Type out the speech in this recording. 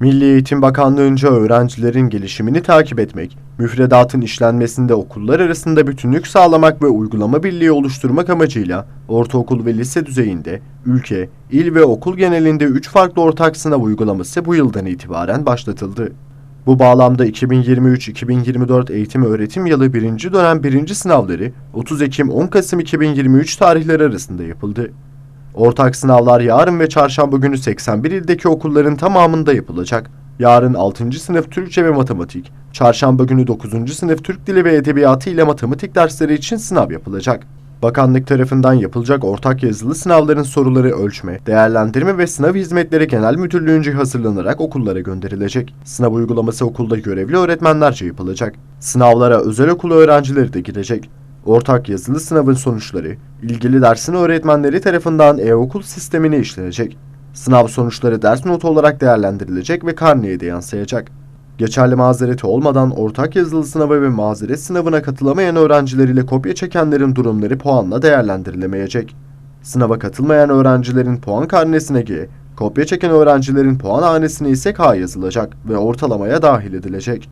Milli Eğitim Bakanlığı'nca öğrencilerin gelişimini takip etmek, müfredatın işlenmesinde okullar arasında bütünlük sağlamak ve uygulama birliği oluşturmak amacıyla ortaokul ve lise düzeyinde ülke, il ve okul genelinde 3 farklı ortak sınav uygulaması bu yıldan itibaren başlatıldı. Bu bağlamda 2023-2024 eğitim öğretim yılı 1. dönem 1. sınavları 30 Ekim-10 Kasım 2023 tarihleri arasında yapıldı. Ortak sınavlar yarın ve çarşamba günü 81 ildeki okulların tamamında yapılacak. Yarın 6. sınıf Türkçe ve matematik, çarşamba günü 9. sınıf Türk Dili ve Edebiyatı ile matematik dersleri için sınav yapılacak. Bakanlık tarafından yapılacak ortak yazılı sınavların soruları ölçme, değerlendirme ve sınav hizmetleri genel müdürlüğünce hazırlanarak okullara gönderilecek. Sınav uygulaması okulda görevli öğretmenlerce yapılacak. Sınavlara özel okul öğrencileri de girecek. Ortak yazılı sınavın sonuçları, ilgili dersin öğretmenleri tarafından e-okul sistemine işlenecek. Sınav sonuçları ders notu olarak değerlendirilecek ve karneye de yansıyacak. Geçerli mazereti olmadan ortak yazılı sınava ve mazeret sınavına katılamayan öğrenciler ile kopya çekenlerin durumları puanla değerlendirilemeyecek. Sınava katılmayan öğrencilerin puan karnesine G, kopya çeken öğrencilerin puan hanesine ise K yazılacak ve ortalamaya dahil edilecek.